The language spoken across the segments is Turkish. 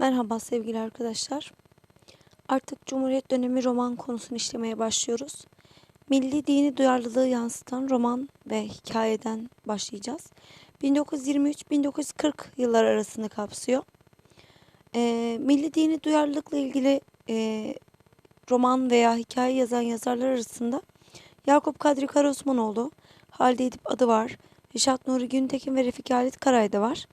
Merhaba sevgili arkadaşlar. Artık Cumhuriyet dönemi roman konusunu işlemeye başlıyoruz. Milli dini duyarlılığı yansıtan roman ve hikayeden başlayacağız. 1923-1940 yıllar arasını kapsıyor. Ee, milli dini duyarlılıkla ilgili e, roman veya hikaye yazan yazarlar arasında Yakup Kadri Karaosmanoğlu, Halide Edip adı var, Reşat Nuri Güntekin ve Refik Halit Karay da var.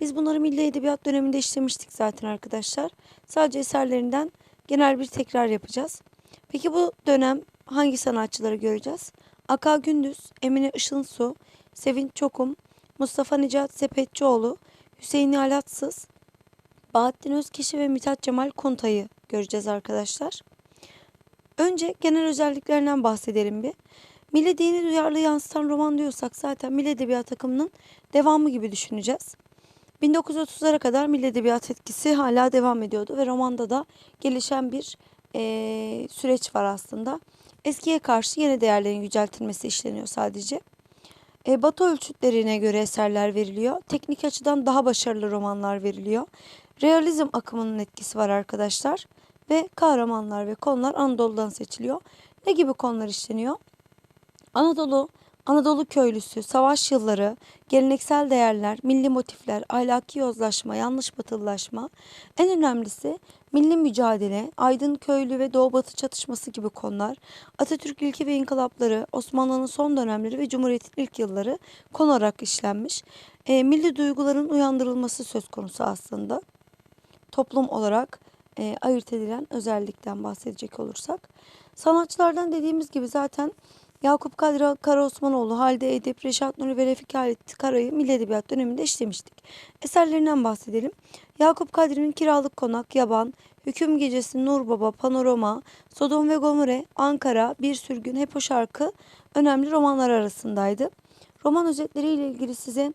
Biz bunları Milli Edebiyat döneminde işlemiştik zaten arkadaşlar. Sadece eserlerinden genel bir tekrar yapacağız. Peki bu dönem hangi sanatçıları göreceğiz? Aka Gündüz, Emine Işınsu, Sevinç Çokum, Mustafa Necat Sepetçioğlu, Hüseyin Alatsız, Bahattin Özkişi ve Mithat Cemal Kuntay'ı göreceğiz arkadaşlar. Önce genel özelliklerinden bahsedelim bir. Milli dini duyarlı yansıtan roman diyorsak zaten Milli Edebiyat akımının devamı gibi düşüneceğiz. 1930'lara kadar Milli Edebiyat etkisi hala devam ediyordu ve romanda da gelişen bir eee, süreç var aslında. Eskiye karşı yeni değerlerin yüceltilmesi işleniyor sadece. E, Batı ölçütlerine göre eserler veriliyor. Teknik açıdan daha başarılı romanlar veriliyor. Realizm akımının etkisi var arkadaşlar. Ve kahramanlar ve konular Anadolu'dan seçiliyor. Ne gibi konular işleniyor? Anadolu, Anadolu köylüsü, savaş yılları, geleneksel değerler, milli motifler, ahlaki yozlaşma, yanlış batılılaşma, en önemlisi milli mücadele, aydın köylü ve doğu batı çatışması gibi konular, Atatürk ilki ve inkılapları, Osmanlı'nın son dönemleri ve Cumhuriyet'in ilk yılları konu olarak işlenmiş. E, milli duyguların uyandırılması söz konusu aslında. Toplum olarak e, ayırt edilen özellikten bahsedecek olursak. Sanatçılardan dediğimiz gibi zaten Yakup Kadri Karaosmanoğlu, Halide Edip, Reşat Nuri ve Refik Halit Karay'ı Milli Edebiyat döneminde işlemiştik. Eserlerinden bahsedelim. Yakup Kadri'nin Kiralık Konak, Yaban, Hüküm Gecesi, Nur Baba, Panorama, Sodom ve Gomorre, Ankara, Bir Sürgün, Hep o Şarkı önemli romanlar arasındaydı. Roman özetleriyle ilgili size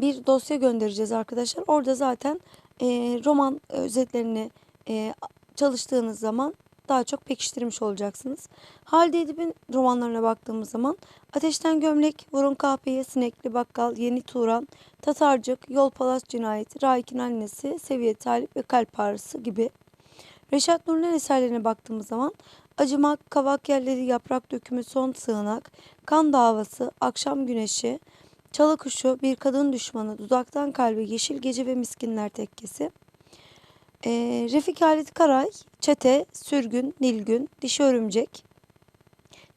bir dosya göndereceğiz arkadaşlar. Orada zaten e, roman özetlerini e, çalıştığınız zaman daha çok pekiştirmiş olacaksınız. Halide Edip'in romanlarına baktığımız zaman Ateşten Gömlek, Vurun Kahpeye, Sinekli Bakkal, Yeni Turan, Tatarcık, Yol Palas Cinayeti, Raik'in Annesi, Seviye Talip ve Kalp Ağrısı gibi. Reşat Nuri'nin eserlerine baktığımız zaman Acımak, Kavak Yerleri, Yaprak Dökümü, Son Sığınak, Kan Davası, Akşam Güneşi, Çalı Kuşu, Bir Kadın Düşmanı, Dudaktan Kalbi, Yeşil Gece ve Miskinler Tekkesi. Ee, Refik Halit Karay, Çete, Sürgün, Nilgün, Dişi Örümcek,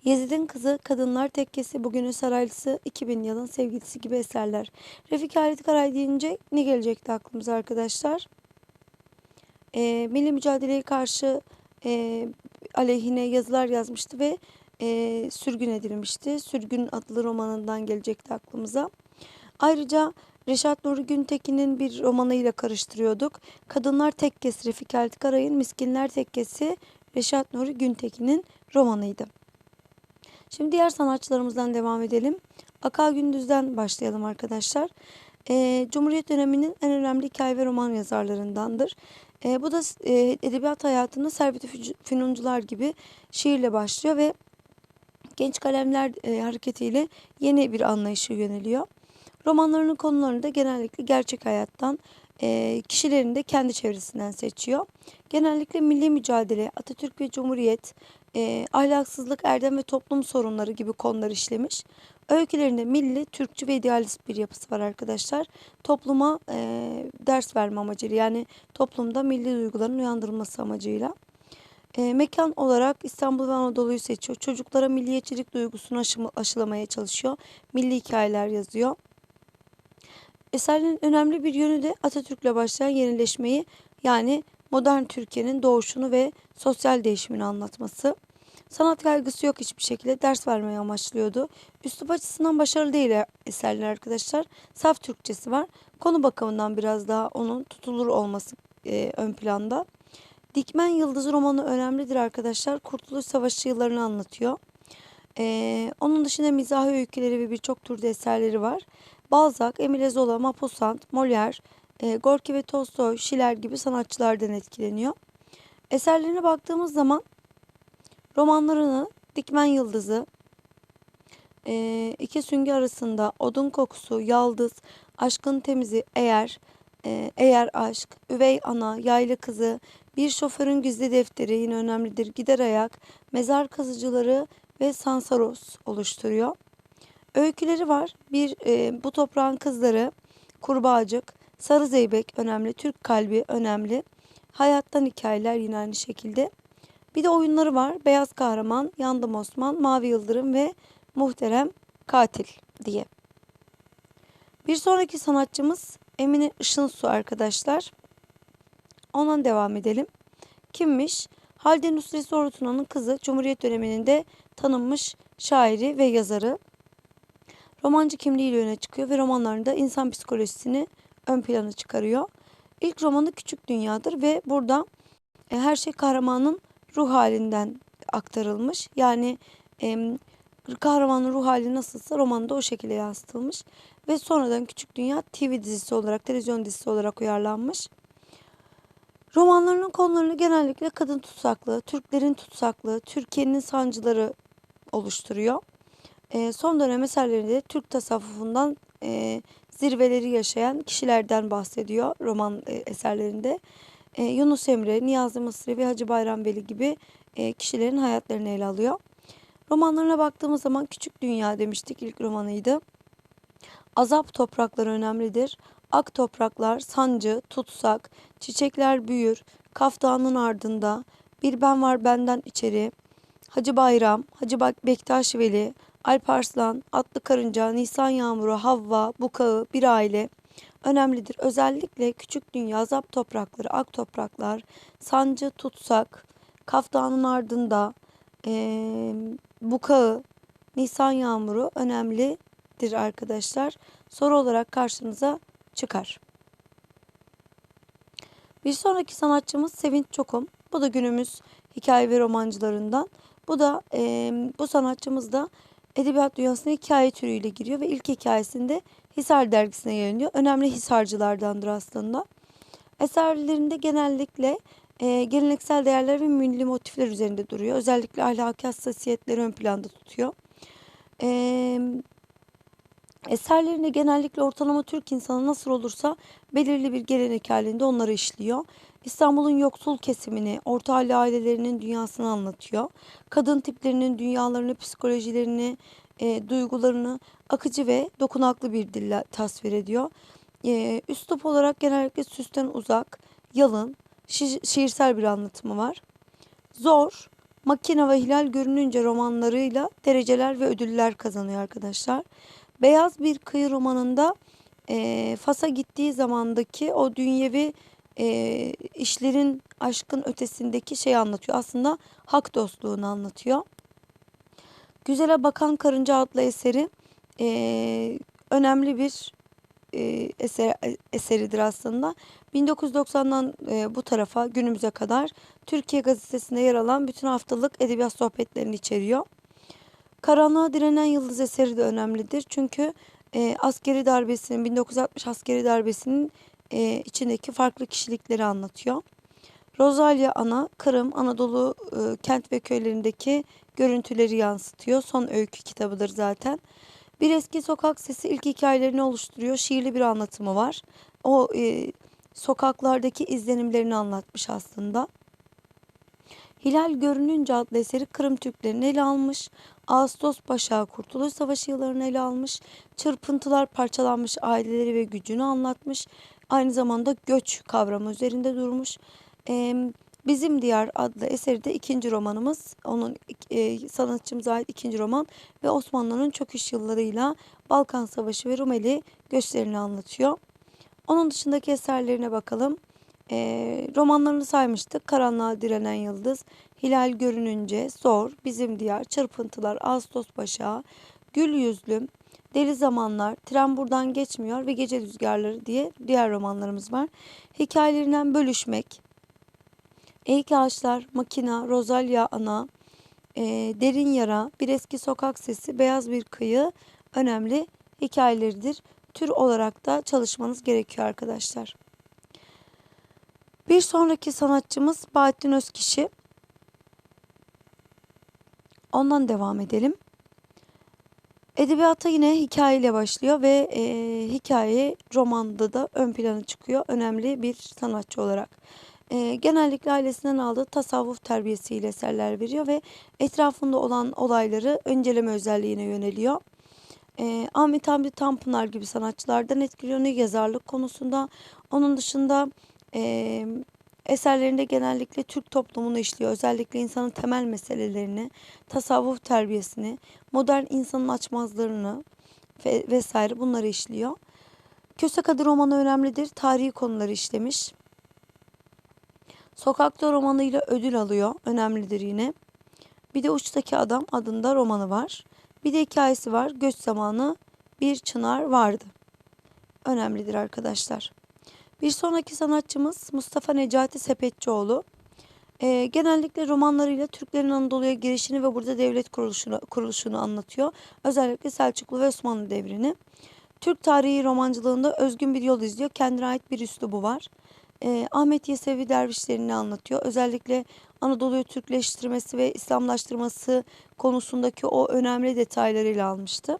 Yezid'in Kızı, Kadınlar Tekkesi, Bugünün Saraylısı, 2000 yılın sevgilisi gibi eserler. Refik Halit Karay deyince ne gelecekti aklımıza arkadaşlar? Ee, milli mücadeleye karşı e, aleyhine yazılar yazmıştı ve e, sürgün edilmişti. Sürgün adlı romanından gelecekti aklımıza. Ayrıca Reşat Nuri Güntekin'in bir romanıyla karıştırıyorduk. Kadınlar Tekkesi Refik Halit Karay'ın Miskinler Tekkesi Reşat Nuri Güntekin'in romanıydı. Şimdi diğer sanatçılarımızdan devam edelim. Aka Gündüz'den başlayalım arkadaşlar. Ee, Cumhuriyet döneminin en önemli hikaye ve roman yazarlarındandır. Ee, bu da e, edebiyat hayatında Servet-i Fünuncular gibi şiirle başlıyor ve genç kalemler e, hareketiyle yeni bir anlayışa yöneliyor. Romanlarının konularını da genellikle gerçek hayattan, e, kişilerin de kendi çevresinden seçiyor. Genellikle milli mücadele, Atatürk ve Cumhuriyet, e, ahlaksızlık, erdem ve toplum sorunları gibi konular işlemiş. Öykülerinde milli, Türkçü ve idealist bir yapısı var arkadaşlar. Topluma e, ders verme amacıyla yani toplumda milli duyguların uyandırılması amacıyla. E, mekan olarak İstanbul ve Anadolu'yu seçiyor. Çocuklara milliyetçilik duygusunu aşı, aşılamaya çalışıyor. Milli hikayeler yazıyor. Eserlerin önemli bir yönü de Atatürk'le başlayan yenileşmeyi yani modern Türkiye'nin doğuşunu ve sosyal değişimini anlatması. Sanat kaygısı yok hiçbir şekilde ders vermeyi amaçlıyordu. Üslup açısından başarılı değil eserler arkadaşlar. Saf Türkçesi var. Konu bakımından biraz daha onun tutulur olması e, ön planda. Dikmen Yıldızı romanı önemlidir arkadaşlar. Kurtuluş Savaşı yıllarını anlatıyor. Ee, onun dışında mizahi öyküleri ve birçok türde eserleri var. Balzac, Emile Zola, Maupassant, Molière, e, Gorki ve Tolstoy, Schiller gibi sanatçılardan etkileniyor. Eserlerine baktığımız zaman romanlarını Dikmen Yıldızı, e, iki süngü arasında Odun Kokusu, Yaldız, Aşkın Temizi, Eğer, e, Eğer Aşk, Üvey Ana, Yayla Kızı, Bir Şoförün Gizli Defteri yine önemlidir. Gider Ayak, Mezar Kazıcıları ve Sansaros oluşturuyor. Öyküleri var. Bir e, Bu Toprağın Kızları, Kurbağacık, Sarı Zeybek önemli, Türk Kalbi önemli. Hayattan hikayeler yine aynı şekilde. Bir de oyunları var. Beyaz Kahraman, Yandım Osman, Mavi Yıldırım ve Muhterem Katil diye. Bir sonraki sanatçımız Emine Işınsu arkadaşlar. Ondan devam edelim. Kimmiş? Halide Nusret Zorlu Tuna'nın kızı Cumhuriyet döneminde tanınmış şairi ve yazarı. Romancı kimliğiyle öne çıkıyor ve romanlarında insan psikolojisini ön plana çıkarıyor. İlk romanı Küçük Dünya'dır ve burada e, her şey kahramanın ruh halinden aktarılmış. Yani e, kahramanın ruh hali nasılsa romanda o şekilde yansıtılmış. Ve sonradan Küçük Dünya TV dizisi olarak, televizyon dizisi olarak uyarlanmış. Romanlarının konularını genellikle kadın tutsaklığı, Türklerin tutsaklığı, Türkiye'nin sancıları oluşturuyor. E, son dönem eserlerinde Türk tasavvufundan e, zirveleri yaşayan kişilerden bahsediyor roman e, eserlerinde. E, Yunus Emre, Niyazi Mısri ve Hacı Bayram Veli gibi e, kişilerin hayatlarını ele alıyor. Romanlarına baktığımız zaman Küçük Dünya demiştik ilk romanıydı. Azap toprakları önemlidir. Ak topraklar, sancı, tutsak, çiçekler büyür, Kaf Dağı'nın ardında, bir ben var benden içeri, Hacı Bayram, Hacı Bek Bektaş Veli, Alp Arslan, Atlı Karınca, Nisan Yağmuru, Havva, Bukağı, bir aile önemlidir. Özellikle Küçük Dünya, Azap toprakları, Ak topraklar, Sancı, Tutsak, Kaf Dağı'nın ardında, ee, Bukağı, Nisan Yağmuru önemlidir arkadaşlar. Soru olarak karşınıza çıkar. Bir sonraki sanatçımız Sevinç Çokum. Bu da günümüz hikaye ve romancılarından. Bu da e, bu sanatçımız da edebiyat dünyasına hikaye türüyle giriyor ve ilk hikayesinde Hisar dergisine yayınlıyor. Önemli Hisarcılardandır aslında. Eserlerinde genellikle e, geleneksel değerler ve milli motifler üzerinde duruyor. Özellikle ahlaki hassasiyetleri ön planda tutuyor. E, eserlerinde genellikle ortalama Türk insanı nasıl olursa belirli bir gelenek halinde onları işliyor. İstanbul'un yoksul kesimini, orta halli ailelerinin dünyasını anlatıyor. Kadın tiplerinin dünyalarını, psikolojilerini, e, duygularını akıcı ve dokunaklı bir dille tasvir ediyor. E, üslup olarak genellikle süsten uzak, yalın, şi şiirsel bir anlatımı var. Zor, Makine ve Hilal görününce romanlarıyla dereceler ve ödüller kazanıyor arkadaşlar. Beyaz bir kıyı romanında e, Fas'a gittiği zamandaki o dünyevi e, işlerin aşkın ötesindeki şeyi anlatıyor. Aslında hak dostluğunu anlatıyor. Güzele Bakan Karınca adlı eseri e, önemli bir e, eser, eseridir aslında. 1990'dan e, bu tarafa günümüze kadar Türkiye Gazetesi'nde yer alan bütün haftalık edebiyat sohbetlerini içeriyor. Karanlığa direnen yıldız eseri de önemlidir. Çünkü e, askeri darbesinin 1960 askeri darbesinin e, içindeki farklı kişilikleri anlatıyor. Rosalia Ana, Kırım, Anadolu e, kent ve köylerindeki görüntüleri yansıtıyor. Son öykü kitabıdır zaten. Bir eski sokak sesi ilk hikayelerini oluşturuyor. Şiirli bir anlatımı var. O e, sokaklardaki izlenimlerini anlatmış aslında. Hilal Görününce adlı eseri Kırım Türklerini ele almış. Ağustos Başağı Kurtuluş Savaşı yıllarını ele almış. Çırpıntılar parçalanmış aileleri ve gücünü anlatmış. Aynı zamanda göç kavramı üzerinde durmuş. Bizim Diyar adlı eseri de ikinci romanımız. Onun e, sanatçımıza ait ikinci roman ve Osmanlı'nın çöküş yıllarıyla Balkan Savaşı ve Rumeli göçlerini anlatıyor. Onun dışındaki eserlerine bakalım. E, romanlarını saymıştık. Karanlığa direnen yıldız, Hilal görününce, Zor, Bizim Diyar, Çırpıntılar, Ağustos Başağı, Gül Yüzlüm, Deli Zamanlar, Tren Buradan Geçmiyor ve Gece Rüzgarları diye diğer romanlarımız var. Hikayelerinden Bölüşmek, Eğik Ağaçlar, Makina, Rosalia Ana, e, Derin Yara, Bir Eski Sokak Sesi, Beyaz Bir Kıyı önemli hikayeleridir. Tür olarak da çalışmanız gerekiyor arkadaşlar. Bir sonraki sanatçımız Bahattin Özkişi. Ondan devam edelim. Edebiyata yine hikayeyle başlıyor ve e, hikaye romanda da ön plana çıkıyor önemli bir sanatçı olarak. E, genellikle ailesinden aldığı tasavvuf terbiyesiyle eserler veriyor ve etrafında olan olayları önceleme özelliğine yöneliyor. E, Ahmet Hamdi Tanpınar gibi sanatçılardan etkileniyor yazarlık konusunda. Onun dışında e, eserlerinde genellikle Türk toplumunu işliyor. Özellikle insanın temel meselelerini, tasavvuf terbiyesini, modern insanın açmazlarını ve vesaire bunları işliyor. Kösek adı romanı önemlidir. Tarihi konuları işlemiş. Sokakta romanıyla ödül alıyor. Önemlidir yine. Bir de Uçtaki Adam adında romanı var. Bir de hikayesi var. Göç zamanı bir çınar vardı. Önemlidir arkadaşlar. Bir sonraki sanatçımız Mustafa Necati Sepetçioğlu. Ee, genellikle romanlarıyla Türklerin Anadolu'ya girişini ve burada devlet kuruluşunu, kuruluşunu anlatıyor. Özellikle Selçuklu ve Osmanlı devrini. Türk tarihi romancılığında özgün bir yol izliyor. Kendine ait bir üslubu var. Ee, Ahmet Yesevi dervişlerini anlatıyor. Özellikle Anadolu'yu Türkleştirmesi ve İslamlaştırması konusundaki o önemli detaylarıyla almıştı.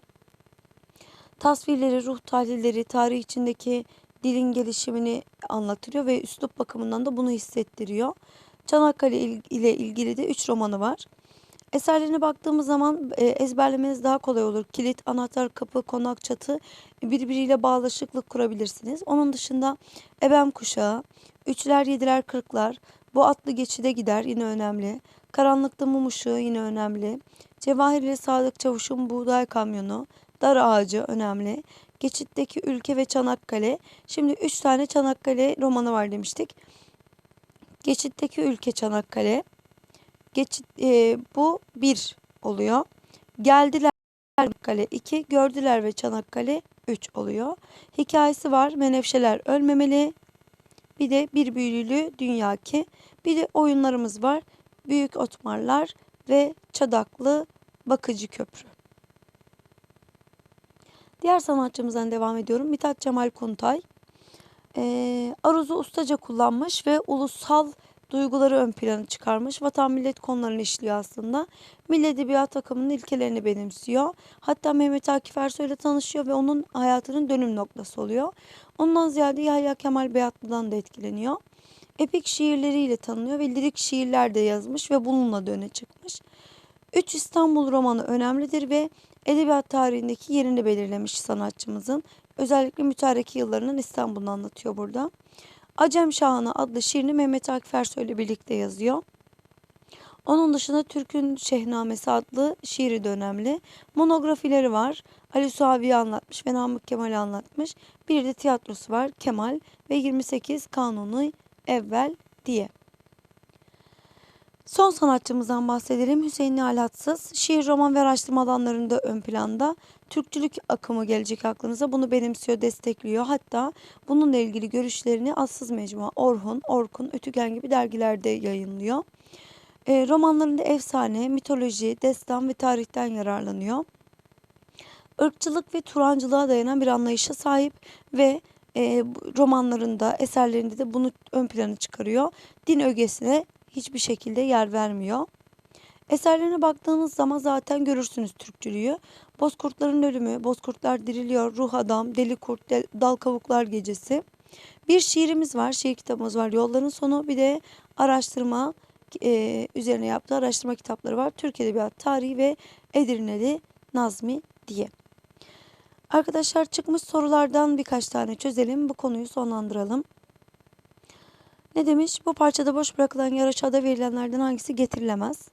Tasvirleri, ruh tahlilleri, tarih içindeki dilin gelişimini anlatıyor ve üslup bakımından da bunu hissettiriyor. Çanakkale ile ilgili de 3 romanı var. Eserlerine baktığımız zaman e, ezberlemeniz daha kolay olur. Kilit, anahtar, kapı, konak, çatı birbiriyle bağlaşıklık kurabilirsiniz. Onun dışında Ebem Kuşağı, Üçler, Yediler, Kırklar, Bu Atlı Geçide Gider yine önemli. Karanlıkta Mum Işığı yine önemli. Cevahir ile Sadık Çavuş'un Buğday Kamyonu, Dar Ağacı önemli. Geçitteki Ülke ve Çanakkale. Şimdi 3 tane Çanakkale romanı var demiştik. Geçitteki Ülke Çanakkale. Geçit e, bu 1 oluyor. Geldiler Çanakkale 2, gördüler ve Çanakkale 3 oluyor. Hikayesi var. Menevşeler ölmemeli. Bir de bir büyülülü dünya ki. Bir de oyunlarımız var. Büyük otmarlar ve çadaklı bakıcı köprü. Diğer sanatçımızdan devam ediyorum. Mithat Cemal Kuntay. Ee, Aruz'u ustaca kullanmış ve ulusal duyguları ön plana çıkarmış. Vatan millet konularını işliyor aslında. Milli Edebiyat akımının ilkelerini benimsiyor. Hatta Mehmet Akif Ersoy ile tanışıyor ve onun hayatının dönüm noktası oluyor. Ondan ziyade Yahya Kemal Beyatlı'dan da etkileniyor. Epik şiirleriyle tanınıyor ve lirik şiirler de yazmış ve bununla da öne çıkmış. Üç İstanbul romanı önemlidir ve edebiyat tarihindeki yerini belirlemiş sanatçımızın. Özellikle mütareki yıllarının İstanbul'unu anlatıyor burada. Acem Şahanı adlı şiirini Mehmet Akif ile birlikte yazıyor. Onun dışında Türk'ün Şehnamesi adlı şiiri de önemli. Monografileri var. Ali Suavi'yi anlatmış ve Namık Kemal'i anlatmış. Bir de tiyatrosu var Kemal ve 28 Kanunu Evvel diye. Son sanatçımızdan bahsedelim. Hüseyin Nihalhatsız. Şiir, roman ve araştırma alanlarında ön planda. Türkçülük akımı gelecek aklınıza. Bunu benimsiyor, destekliyor. Hatta bununla ilgili görüşlerini Assız Mecmua, Orhun, Orkun, Ötügen gibi dergilerde yayınlıyor. E, romanlarında efsane, mitoloji, destan ve tarihten yararlanıyor. Irkçılık ve Turancılığa dayanan bir anlayışa sahip ve e, romanlarında, eserlerinde de bunu ön plana çıkarıyor. Din ögesine hiçbir şekilde yer vermiyor. Eserlerine baktığınız zaman zaten görürsünüz Türkçülüğü. Bozkurtların ölümü, Bozkurtlar diriliyor, Ruh Adam, Deli Kurt, Dal Kavuklar Gecesi. Bir şiirimiz var, şiir kitabımız var. Yolların sonu bir de araştırma e, üzerine yaptığı araştırma kitapları var. Türk Edebiyat Tarihi ve Edirneli Nazmi diye. Arkadaşlar çıkmış sorulardan birkaç tane çözelim. Bu konuyu sonlandıralım. Ne demiş? Bu parçada boş bırakılan yer verilenlerden hangisi getirilemez?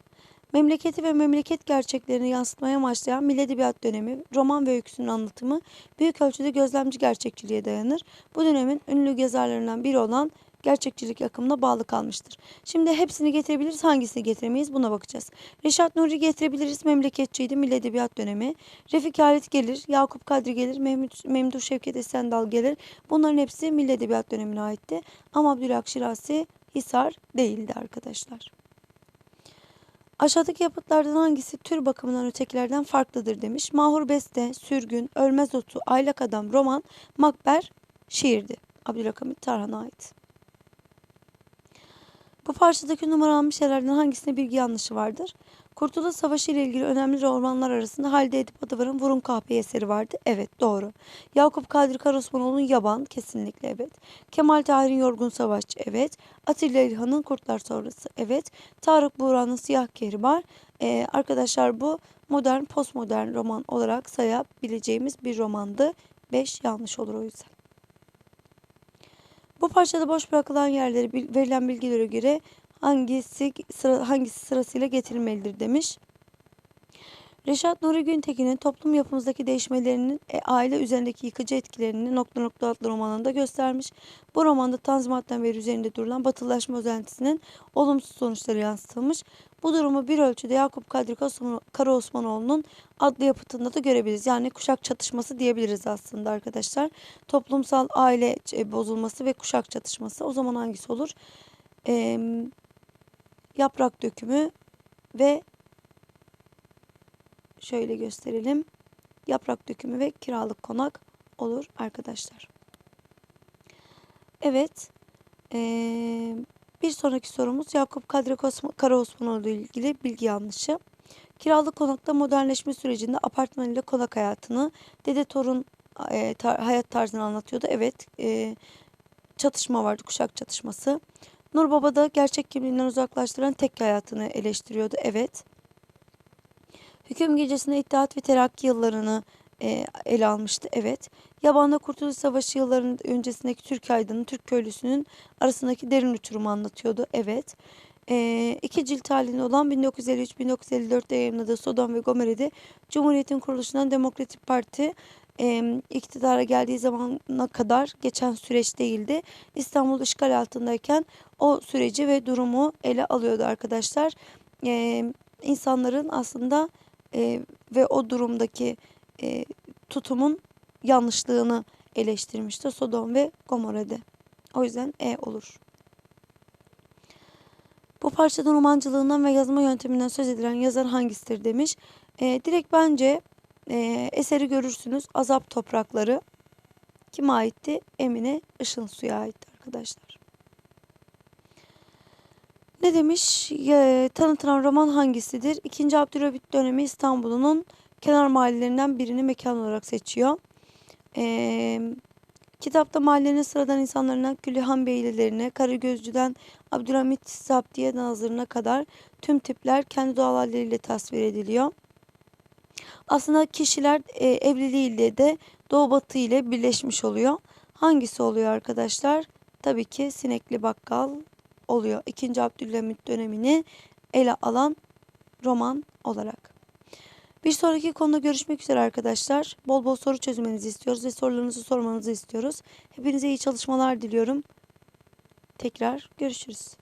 Memleketi ve memleket gerçeklerini yansıtmaya amaçlayan Milli Edebiyat dönemi, roman ve öyküsünün anlatımı büyük ölçüde gözlemci gerçekçiliğe dayanır. Bu dönemin ünlü yazarlarından biri olan gerçekçilik akımına bağlı kalmıştır. Şimdi hepsini getirebiliriz, hangisini getiremeyiz buna bakacağız. Reşat Nuri getirebiliriz, memleketçiydi, Milli Edebiyat dönemi. Refik Halit gelir, Yakup Kadri gelir, Mehmet, Memduh Şevket Esendal gelir. Bunların hepsi Milli Edebiyat dönemine aitti. Ama Abdülhak Şirasi Hisar değildi arkadaşlar. Aşağıdaki yapıtlardan hangisi tür bakımından ötekilerden farklıdır demiş. Mahur Beste, Sürgün, Ölmez Otu, Aylak Adam, Roman, Makber, şiirdi. Abdülhamit Tarhan'a ait. Bu parçadaki numaralanmış yerlerden hangisinde bilgi yanlışı vardır? Kurtuluş Savaşı ile ilgili önemli romanlar arasında Halide Edip Adıvar'ın Vurun Kahpe eseri vardı. Evet doğru. Yakup Kadri Karaosmanoğlu'nun Yaban kesinlikle evet. Kemal Tahir'in Yorgun Savaşçı evet. Atilla İlhan'ın Kurtlar Sonrası evet. Tarık Buğra'nın Siyah Kehribar. Ee, arkadaşlar bu modern postmodern roman olarak sayabileceğimiz bir romandı. 5 yanlış olur o yüzden. Bu parçada boş bırakılan yerleri bil- verilen bilgilere göre hangisi sıra, hangisi sırasıyla getirilmelidir demiş. Reşat Nuri Güntekin'in toplum yapımızdaki değişmelerinin e, aile üzerindeki yıkıcı etkilerini nokta nokta adlı romanında göstermiş. Bu romanda Tanzimat'tan beri üzerinde durulan batılılaşma özentisinin olumsuz sonuçları yansıtılmış. Bu durumu bir ölçüde Yakup Kadri Karaosman- Karaosmanoğlu'nun adlı yapıtında da görebiliriz. Yani kuşak çatışması diyebiliriz aslında arkadaşlar. Toplumsal aile e, bozulması ve kuşak çatışması. O zaman hangisi olur? Eee yaprak dökümü ve şöyle gösterelim. Yaprak dökümü ve kiralık konak olur arkadaşlar. Evet. eee, bir sonraki sorumuz Yakup Kadri Karaosmanoğlu ile ilgili bilgi yanlışı. Kiralık konakta modernleşme sürecinde apartman ile konak hayatını, dede torun eee, tar- hayat tarzını anlatıyordu. Evet. eee, çatışma vardı, kuşak çatışması. Nur Baba da gerçek kimliğinden uzaklaştıran tek hayatını eleştiriyordu. Evet. Hüküm gecesinde İttihat ve Terakki yıllarını e, ele almıştı. Evet. Yaban'da Kurtuluş Savaşı yıllarının öncesindeki Türk aydını, Türk köylüsünün arasındaki derin uçurumu anlatıyordu. Evet. E, iki cilt halinde olan 1953-1954'te yayınladığı Sodom ve Gomorra'da Cumhuriyet'in kuruluşundan Demokratik Parti e, iktidara geldiği zamana kadar geçen süreç değildi. İstanbul işgal altındayken o süreci ve durumu ele alıyordu arkadaşlar. E, insanların aslında e, ve o durumdaki e, tutumun yanlışlığını eleştirmişti Sodom ve Gomorra'da. O yüzden E olur. Bu parçada romancılığından ve yazma yönteminden söz edilen yazar hangisidir demiş. E, direkt bence e, eseri görürsünüz. Azap Toprakları kime aitti? Emine Işınsu'ya aitti arkadaşlar. Ne demiş? Ya, tanıtılan roman hangisidir? İkinci Abdülhamit dönemi İstanbul'un kenar mahallelerinden birini mekan olarak seçiyor. Ee, kitapta mahallenin sıradan insanlarından Gülihan Beylilerine, Karagözcü'den Abdülhamit Zaptiye Nazırı'na kadar tüm tipler kendi doğal halleriyle tasvir ediliyor. Aslında kişiler e, evliliğiyle de doğu batı ile birleşmiş oluyor. Hangisi oluyor arkadaşlar? Tabii ki Sinekli Bakkal oluyor. İkinci Abdülhamit dönemini ele alan roman olarak. Bir sonraki konuda görüşmek üzere arkadaşlar. Bol bol soru çözmenizi istiyoruz ve sorularınızı sormanızı istiyoruz. Hepinize iyi çalışmalar diliyorum. Tekrar görüşürüz.